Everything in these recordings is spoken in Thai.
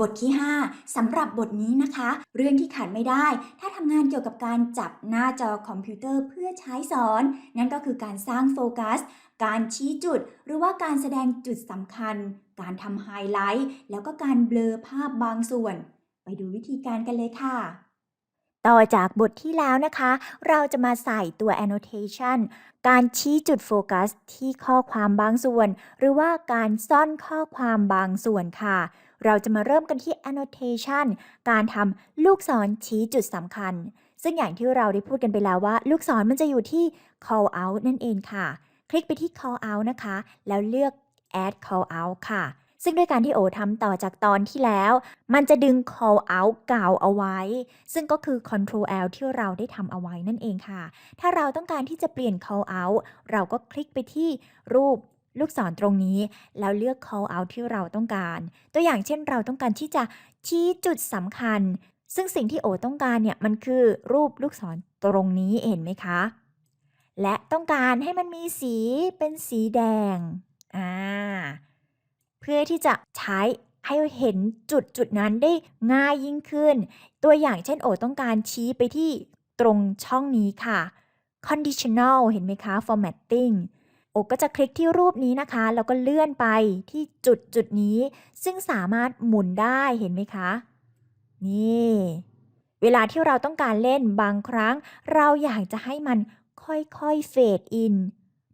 บทที่ 5สำหรับบทนี้นะคะ เรื่องที่ขาดไม่ได้ ถ้าทำงานเกี่ยวกับการจับหน้าจอคอมพิวเตอร์เพื่อใช้สอน นั่นก็คือการสร้างโฟกัส การชี้จุด หรือว่าการแสดงจุดสำคัญ การทำไฮไลท์ แล้วก็การเบลอภาพบางส่วน ไปดูวิธีการกันเลยค่ะต่อจากบทที่แล้วนะคะ เราจะมาใส่ตัว annotation การชี้จุดโฟกัสที่ข้อความบางส่วน หรือว่าการซ่อนข้อความบางส่วนค่ะ เราจะมาเริ่มกันที่ annotation การทำลูกศรชี้จุดสำคัญ ซึ่งอย่างที่เราได้พูดกันไปแล้วว่า ลูกศรมันจะอยู่ที่ call out นั่นเองค่ะ คลิกไปที่ call out นะคะ แล้วเลือก add call out ค่ะ ซึ่งด้วยการที่โอทำต่อจากตอนที่แล้ว มันจะดึง call out เก่าเอาไว้ ซึ่งก็คือ control L ที่เราได้ทำเอาไว้นั่นเองค่ะ ถ้าเราต้องการที่จะเปลี่ยน call out เราก็คลิกไปที่รูป ลูกศรตรงนี้ แล้วเลือก call out ที่เราต้องการ ตัวอย่างเช่นเราต้องการที่จะชี้จุดสำคัญ ซึ่งสิ่งที่โอต้องการเนี่ยมันคือรูปลูกศรตรงนี้เห็นไหมคะ และต้องการให้มันมีสีเป็นสีแดงอ่าเพื่อที่จะใช้ให้เห็นจุดจุดนั้นได้ง่ายยิ่งขึ้น ตัวอย่างเช่นโอต้องการชี้ไปที่ตรงช่องนี้ค่ะ conditional เห็นไหมคะ formatting อกก็จะคลิกที่รูปนี้นะคะ แล้วก็เลื่อนไปที่จุดจุดนี้ ซึ่งสามารถหมุนได้เห็นไหมคะ นี่ เวลาที่เราต้องการเล่นบางครั้ง เราอยากจะให้มันค่อยๆเฟดอิน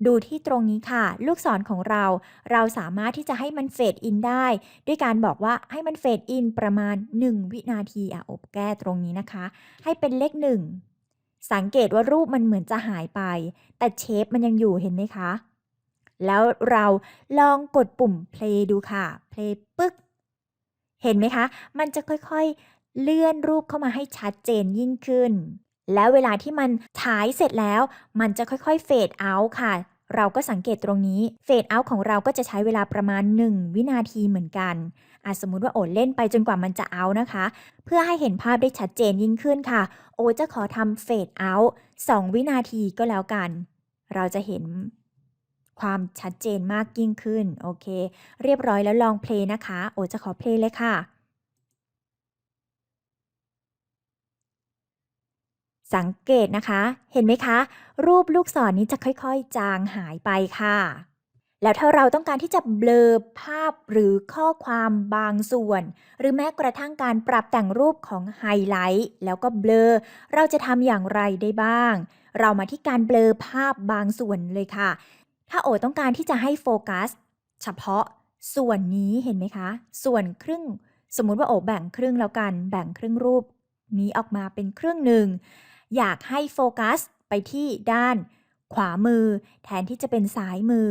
ดูที่ตรงนี้ค่ะ ลูกศรของเรา เราสามารถที่จะให้มันเฟดอินได้ ด้วยการบอกว่าให้มันเฟดอินประมาณ 1 วินาทีอะอบแก้ตรงนี้นะคะ ให้เป็นเลขหนึ่งสังเกตว่ารูปมันเหมือนจะหายไป แต่เชฟมันยังอยู่เห็นไหมคะ แล้วเราลองกดปุ่ม play ดูค่ะ play ปึ๊ก เห็นไหมคะ มันจะค่อยๆ เลื่อนรูปเข้ามาให้ชัดเจนยิ่งขึ้น แล้วเวลาที่มันฉายเสร็จแล้ว มันจะค่อยๆ เฟดเอาค่ะ เราก็สังเกตตรงนี้ เฟดเอาของเราก็จะใช้เวลาประมาณ 1 วินาทีเหมือนกันอาสมมุติว่าโอเล่นไปจนกว่ามันจะเอานะคะ เพื่อให้เห็นภาพได้ชัดเจนยิ่งขึ้นค่ะ โอจะขอทำเฟดเอาท์2วินาทีก็แล้วกัน เราจะเห็น ความชัดเจนมากยิ่งขึ้น โอเค เรียบร้อยแล้วลองเพลย์นะคะ โอจะขอเพลย์เลยค่ะ สังเกตนะคะ เห็นไหมคะ รูปลูกศรนี้จะค่อยๆ จางหายไปค่ะแล้วถ้าเราต้องการที่จะเบลอภาพหรือข้อความบางส่วน หรือแม้กระทั่งการปรับแต่งรูปของไฮไลท์แล้วก็เบลอ เราจะทำอย่างไรได้บ้าง เรามาที่การเบลอภาพบางส่วนเลยค่ะ ถ้าโอต้องการที่จะให้โฟกัส เฉพาะส่วนนี้เห็นไหมคะ ส่วนครึ่ง สมมุติว่าโอแบ่งครึ่งแล้วกัน แบ่งครึ่งรูป นี้ออกมาเป็นครึ่งหนึ่ง อยากให้โฟกัสไปที่ด้านขวามือ แทนที่จะเป็นซ้ายมือ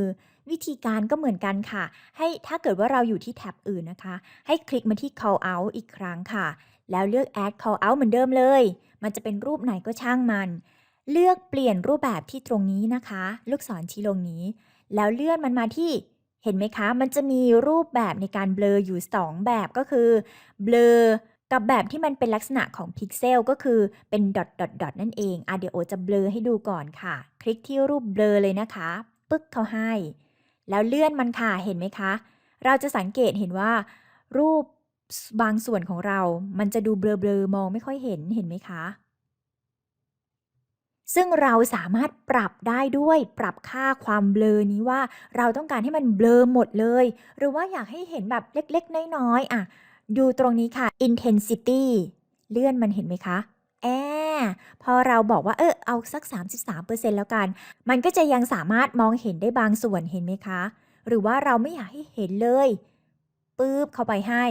วิธีการก็เหมือนกันค่ะ ให้ถ้าเกิดว่าเราอยู่ที่แท็บอื่นนะคะ ให้คลิกมาที่ call out อีกครั้งค่ะ แล้วเลือก add call out เหมือนเดิมเลย มันจะเป็นรูปไหนก็ช่างมัน เลือกเปลี่ยนรูปแบบที่ตรงนี้นะคะ ลูกศรชี้ลงนี้ แล้วเลื่อนมันมาที่เห็นไหมคะ มันจะมีรูปแบบในการเบลออยู่ 2 แบบก็คือเบลอกับแบบที่มันเป็นลักษณะของพิกเซลก็คือเป็นดอทดอทดอทนั่นเองอะเดี๋ยวโอจะเบลอให้ดูก่อนค่ะ คลิกที่รูปเบลอเลยนะคะ ปึ๊กเขาให้ แล้วเลื่อนมันค่ะเห็นไหมคะ เราจะสังเกตเห็นว่า รูปบางส่วนของเรา มันจะดูเบลอๆมองไม่ค่อยเห็นเห็นไหมคะ ซึ่งเราสามารถปรับได้ด้วยปรับค่าความเบลอนี้ว่า เราต้องการให้มันเบลอหมดเลย หรือว่าอยากให้เห็นแบบเล็กๆ น้อยๆอะ ดูตรงนี้ค่ะ intensity เลื่อนมันเห็นไหมคะแอพอเราบอกว่าเออเอาสัก 33%แล้วกัน มันก็จะยังสามารถมองเห็นได้บางส่วนเห็นไหมคะ หรือว่าเราไม่อยากให้เห็นเลยปึ๊บเข้าไปให้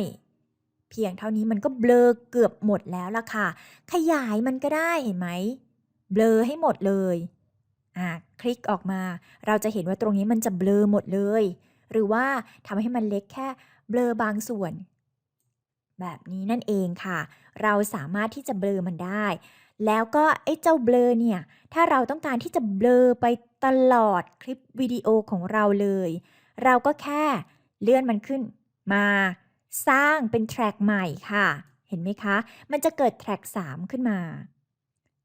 เพียงเท่านี้มันก็เบลอเกือบหมดแล้วล่ะค่ะ ขยายมันก็ได้เห็นไหม เบลอให้หมดเลยอ่าคลิกออกมา เราจะเห็นว่าตรงนี้มันจะเบลอหมดเลย หรือว่าทำให้มันเล็กแค่เบลอบางส่วน แบบนี้นั่นเองค่ะ เราสามารถที่จะเบลอมันได้ แล้วก็ไอ้เจ้าเบลอเนี่ย ถ้าเราต้องการที่จะเบลอไปตลอดคลิปวิดีโอของเราเลย เราก็แค่เลื่อนมันขึ้นมา สร้างเป็นแทร็กใหม่ค่ะ เห็นไหมคะ มันจะเกิดแทร็ก3ขึ้นมา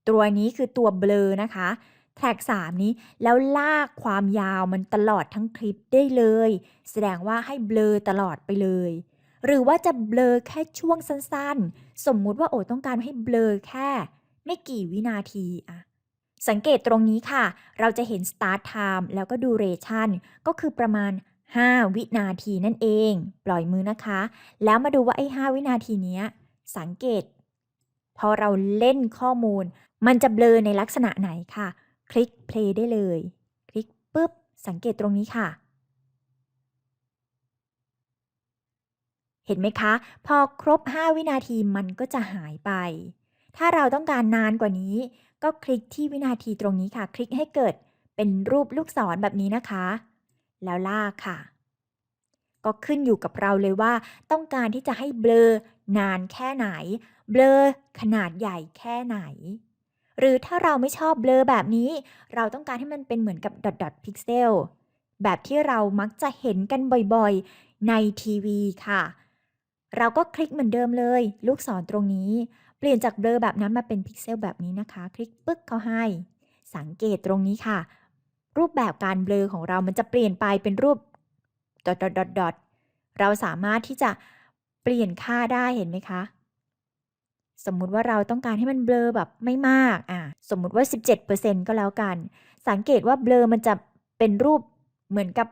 ตัวนี้คือตัวเบลอนะคะ แท็ก 3 นี้แล้วลากความยาวมันตลอดทั้งคลิปได้เลย แสดงว่าให้เบลอตลอดไปเลย หรือว่าจะเบลอแค่ช่วงสั้นๆ สมมุติว่าโอต้องการให้เบลอแค่ ไม่กี่วินาทีอะสังเกตตรงนี้ค่ะ เราจะเห็น start time แล้วก็ duration ก็คือประมาณ 5 วินาทีนั่นเอง ปล่อยมือนะคะ แล้วมาดูว่าไอ้ 5 วินาทีนี้ สังเกต พอเราเล่นข้อมูล มันจะเบลอในลักษณะไหนค่ะ คลิก play ได้เลย คลิกปุ๊บ สังเกตตรงนี้ค่ะ เห็นไหมคะ พอครบ 5 วินาทีมันก็จะหายไป ถ้าเราต้องการนานกว่านี้ ก็คลิกที่วินาทีตรงนี้ค่ะ คลิกให้เกิดเป็นรูปลูกศรแบบนี้นะคะ แล้วลากค่ะ ก็ขึ้นอยู่กับเราเลยว่า ต้องการที่จะให้เบลอ นานแค่ไหน เบลอขนาดใหญ่แค่ไหน หรือถ้าเราไม่ชอบเบลอแบบนี้ เราต้องการให้มันเป็นเหมือนกับดอทดอทพิกเซลแบบที่เรามักจะเห็นกันบ่อยๆในทีวีค่ะ เราก็คลิกเหมือนเดิมเลย ลูกศรตรงนี้ เปลี่ยนจากเบลอแบบนั้นมาเป็นพิกเซลแบบนี้นะคะ คลิกปึ๊กเข้าให้ สังเกตตรงนี้ค่ะ รูปแบบการเบลอของเรามันจะเปลี่ยนไปเป็นรูปดอทดอทดอทเราสามารถที่จะ เปลี่ยนค่าได้เห็นไหมคะ สมมุติว่าเราต้องการให้มันเบลอแบบไม่มากอะสมมุติว่า 17%ก็แล้วกัน สังเกตว่าเบลอมันจะเป็นรูปเหมือนกับ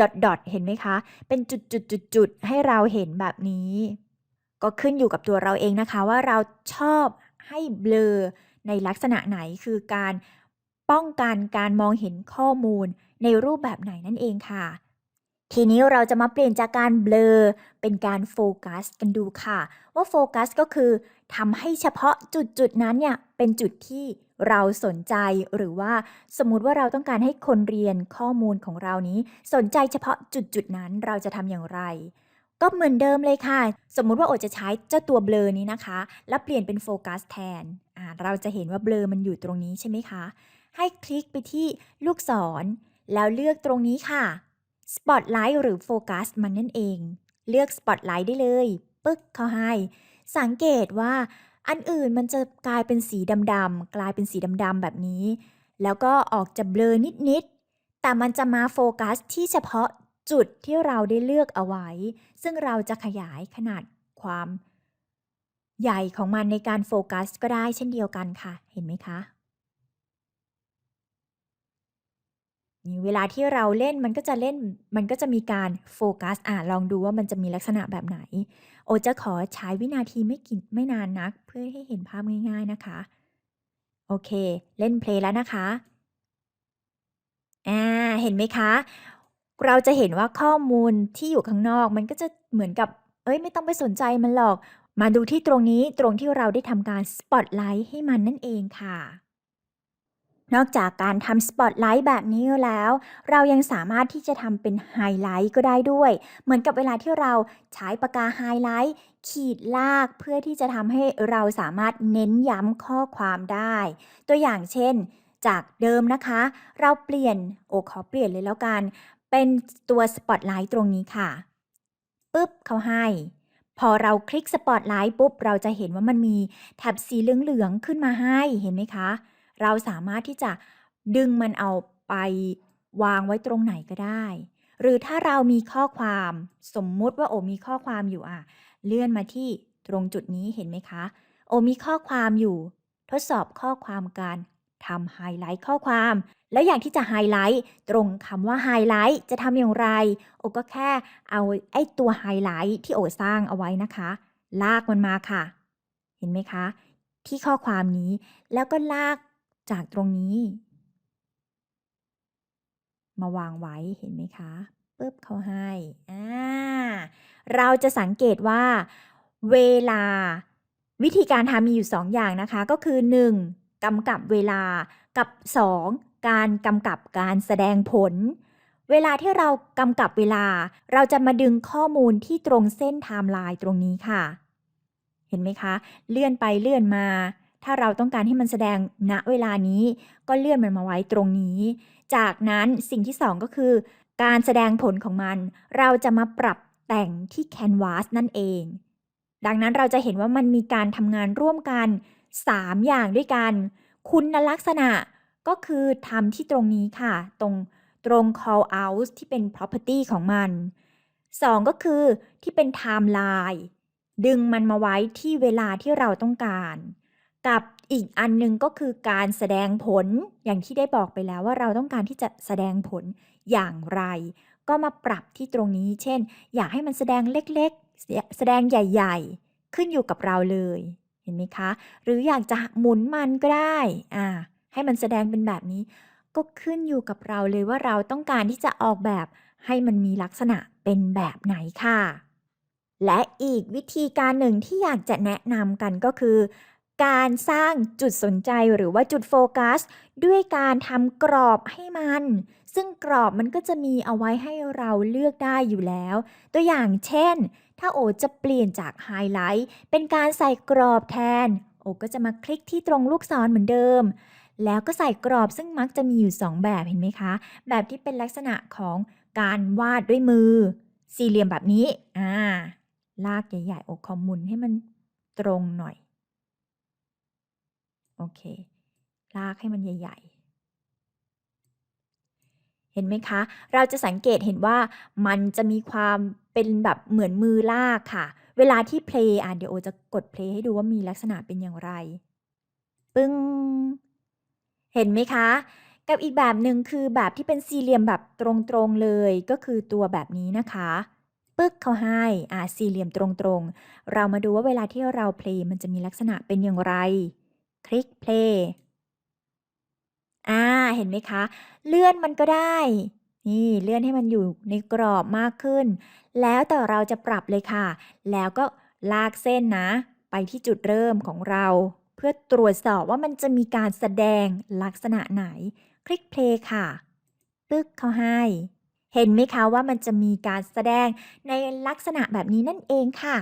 ดอทดอทเห็นไหมคะ เป็นจุดจุดจุดจุดให้เราเห็นแบบนี้ ก็ขึ้นอยู่กับตัวเราเองนะคะว่าเราชอบให้เบลอในลักษณะไหนคือการป้องกันการมองเห็นข้อมูลในรูปแบบไหนนั่นเองค่ะ ทีนี้เราจะมาเปลี่ยนจากการเบลอเป็นการโฟกัสกันดูค่ะ ว่าโฟกัสก็คือทำให้เฉพาะจุดจุดนั้นเนี่ยเป็นจุดที่เราสนใจหรือว่าสมมติว่าเราต้องการให้คนเรียนข้อมูลของเรานี้ สนใจเฉพาะจุดจุดนั้นเราจะทำอย่างไร ก็เหมือนเดิมเลยค่ะ สมมุติว่าโอจะใช้เจ้าตัวเบลอนี้นะคะ แล้วเปลี่ยนเป็นโฟกัสแทนอ่าเราจะเห็นว่าเบลอมันอยู่ตรงนี้ใช่ไหมคะ ให้คลิกไปที่ลูกศร แล้วเลือกตรงนี้ค่ะ Spotlight หรือโฟกัสมันนั่นเอง เลือก Spotlight ได้เลย ปึ๊กเขาให้ สังเกตว่าอันอื่นมันจะกลายเป็นสีดำๆกลายเป็นสีดำๆแบบนี้ แล้วก็ออกจะเบลอนิดๆ แต่มันจะมาโฟกัสที่เฉพาะจุดที่เราได้เลือกเอาไว้ ซึ่งเราจะขยายขนาดความใหญ่ของมันในการโฟกัสก็ได้เช่นเดียวกันค่ะ เห็นไหมคะ นี่ เวลาที่เราเล่นมันก็จะเล่นมันก็จะมีการโฟกัสอะลองดูว่ามันจะมีลักษณะแบบไหน โอจะขอใช้วินาทีไม่กี่ไม่นานนัก เพื่อให้เห็นภาพง่าย ๆนะคะ โอเค เล่นเพลย์แล้วนะคะอ่าเห็นไหมคะ เราจะเห็นว่าข้อมูลที่อยู่ข้างนอก มันก็จะเหมือนกับเอ้ยไม่ต้องไปสนใจมันหรอก มาดูที่ตรงนี้ตรงที่เราได้ทำการสปอตไลท์ให้มันนั่นเองค่ะ นอกจากการทำสปอตไลท์แบบนี้แล้ว เรายังสามารถที่จะทำเป็นไฮไลท์ก็ได้ด้วย เหมือนกับเวลาที่เราใช้ปากกาไฮไลท์ขีดลากเพื่อที่จะทำให้เราสามารถเน้นย้ำข้อความได้ ตัวอย่างเช่น จากเดิมนะคะ เราเปลี่ยนโอขอเปลี่ยนเลยแล้วกัน เป็นตัวสปอตไลท์ตรงนี้ค่ะปุ๊บเขาให้พอเราคลิกสปอตไลท์ปุ๊บ เราจะเห็นว่ามันมีแถบสีเหลืองๆขึ้นมาให้เห็นไหมคะ เราสามารถที่จะดึงมันเอาไปวางไว้ตรงไหนก็ได้ หรือถ้าเรามีข้อความสมมุติว่าโอมีข้อความอยู่อะ เลื่อนมาที่ตรงจุดนี้เห็นไหมคะ โอมีข้อความอยู่ ทดสอบข้อความการทำไฮไลท์ข้อความ แล้วอย่างที่จะไฮไลท์ตรงคำว่าไฮไลท์จะทำอย่างไร โอก็แค่เอาไอ้ตัวไฮไลท์ที่โอสร้างเอาไว้นะคะ ลากมันมาค่ะ เห็นไหมคะ ที่ข้อความนี้แล้วก็ลาก จากตรงนี้ มาวางไว้เห็นไหมคะปุ๊บเขาให้อ่าเราจะสังเกตว่า เวลา วิธีการทำมีอยู่ 2 อย่างนะคะ ก็คือ 1. กำกับเวลากับ 2. การกำกับการแสดงผล เวลาที่เรากำกับเวลา เราจะมาดึงข้อมูลที่ตรงเส้นไทม์ไลน์ตรงนี้ค่ะ เห็นไหมคะ เลื่อนไปเลื่อนมา ถ้าเราต้องการให้มันแสดงณเวลานี้ ก็เลื่อนมันมาไว้ตรงนี้ จากนั้นสิ่งที่ 2 ก็คือ การแสดงผลของมัน เราจะมาปรับแต่งที่ Canvas นั่นเอง ดังนั้นเราจะเห็นว่ามันมีการทำงานร่วมกัน 3 อย่างด้วยกัน คุณลักษณะก็คือทำที่ตรงนี้ค่ะ ตรงตรง call out ที่เป็น property ของมัน 2 ก็คือที่เป็นไทม์ไลน์ดึงมันมาไว้ที่เวลาที่เราต้องการ กับอีกอันหนึ่งก็คือการแสดงผลอย่างที่ได้บอกไปแล้วว่าเราต้องการที่จะแสดงผลอย่างไร ก็มาปรับที่ตรงนี้ เช่น อยากให้มันแสดงเล็กๆ แสดงใหญ่ ๆ ขึ้นอยู่กับเราเลย เห็นไหมคะ หรืออยากจะหมุนมันก็ได้อ่าให้มันแสดงเป็นแบบนี้ ก็ขึ้นอยู่กับเราเลยว่าเราต้องการที่จะออกแบบให้มันมีลักษณะเป็นแบบไหนค่ะ และอีกวิธีการหนึ่งที่อยากจะแนะนำกันก็คือ การสร้างจุดสนใจหรือว่าจุดโฟกัส ด้วยการทำกรอบให้มัน ซึ่งกรอบมันก็จะมีเอาไว้ให้เราเลือกได้อยู่แล้ว ตัวอย่างเช่น ถ้าโอจะเปลี่ยนจากไฮไลท์เป็นการใส่กรอบแทน โอก็จะมาคลิกที่ตรงลูกศรเหมือนเดิม แล้วก็ใส่กรอบซึ่งมักจะมีอยู่ 2 แบบเห็นไหมคะ แบบที่เป็นลักษณะของการวาดด้วยมือ สี่เหลี่ยมแบบนี้ อ่า ลากใหญ่ๆอคอมมุนให้มันตรงหน่อย โอเค ลากให้มันใหญ่ ๆ เห็นไหมคะ เราจะสังเกตเห็นว่ามันจะมีความเป็นแบบเหมือนมือลากค่ะ เวลาที่เพลย์อะเดี๋ยวโอจะกดเพลย์ให้ดูว่ามีลักษณะเป็นอย่างไร ปึ้ง เห็นไหมคะ กับอีกแบบหนึ่งคือแบบที่เป็นสี่เหลี่ยมแบบตรงๆเลยก็คือตัวแบบนี้นะคะปึ๊กเขาให้อ่าสี่เหลี่ยมตรงๆ เรามาดูว่าเวลาที่เราเพลย์มันจะมีลักษณะเป็นอย่างไร คลิกเพลย์อ่า เห็นไหมคะ เลื่อนมันก็ได้ นี่เลื่อนให้มันอยู่ในกรอบมากขึ้น แล้วแต่เราจะปรับเลยค่ะ แล้วก็ลากเส้นนะ ไปที่จุดเริ่มของเรา เพื่อตรวจสอบว่ามันจะมีการแสดงลักษณะไหน คลิกเพลย์ค่ะ ปึ๊กเขาให้ เห็นไหมคะว่ามันจะมีการแสดงในลักษณะแบบนี้นั่นเองค่ะ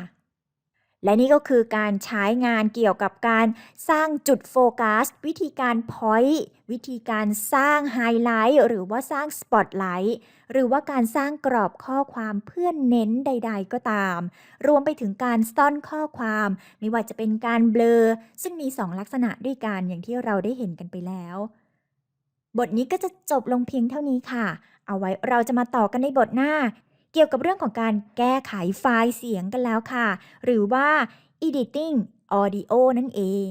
และนี่ก็คือการใช้งานเกี่ยวกับการสร้างจุดโฟกัส วิธีการ point วิธีการสร้างไฮไลท์หรือว่าสร้างสปอตไลท์หรือว่าการสร้างกรอบข้อความเพื่อเน้นใด ๆ ก็ตาม รวมไปถึงการซ่อนข้อความ ไม่ว่าจะเป็นการเบลอ ซึ่งมี 2 ลักษณะด้วยกันอย่างที่เราได้เห็นกันไปแล้ว บทนี้ก็จะจบลงเพียงเท่านี้ค่ะ เอาไว้เราจะมาต่อกันในบทหน้า เกี่ยวกับเรื่องของการแก้ไขไฟล์เสียงกันแล้วค่ะ หรือว่า editing audio นั่นเอง